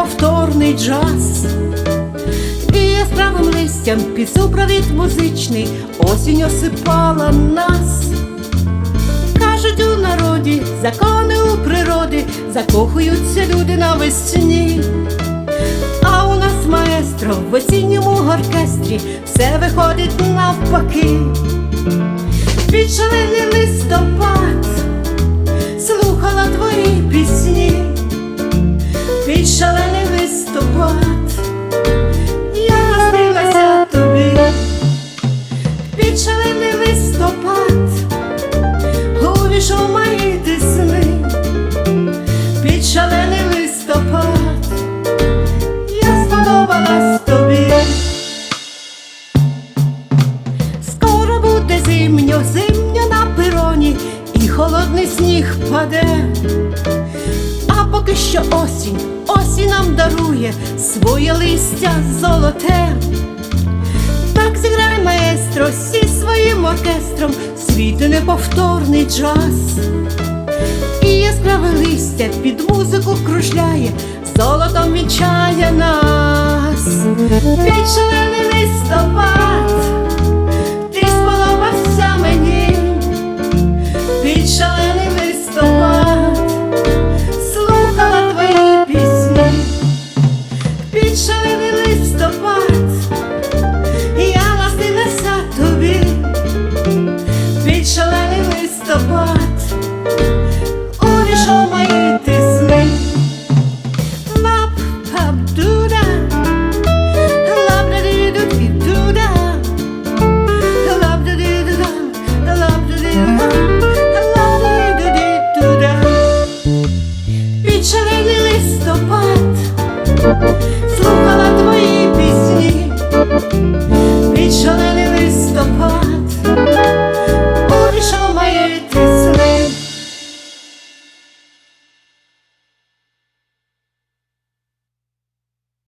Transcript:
неповторний джаз. І яскравим листям під супровід музичний осінь осипала нас. Кажуть у народі, закони у природи, закохуються люди навесні. А у нас маестро в осінньому оркестрі все виходить навпаки. Під шалений листопад сподобалась тобі. Скоро буде зимньо, зимньо на пероні, і холодний сніг паде. А поки що осінь, осінь нам дарує своє листя золоте. Так зіграє маестро зі своїм оркестром, світи неповторний джаз. І яскраве листя під музику кружляє, золотом вічає нас. Шалений листопад, ти сподобався мені, шалений листопад, слухала твої пісні, під шалений листопад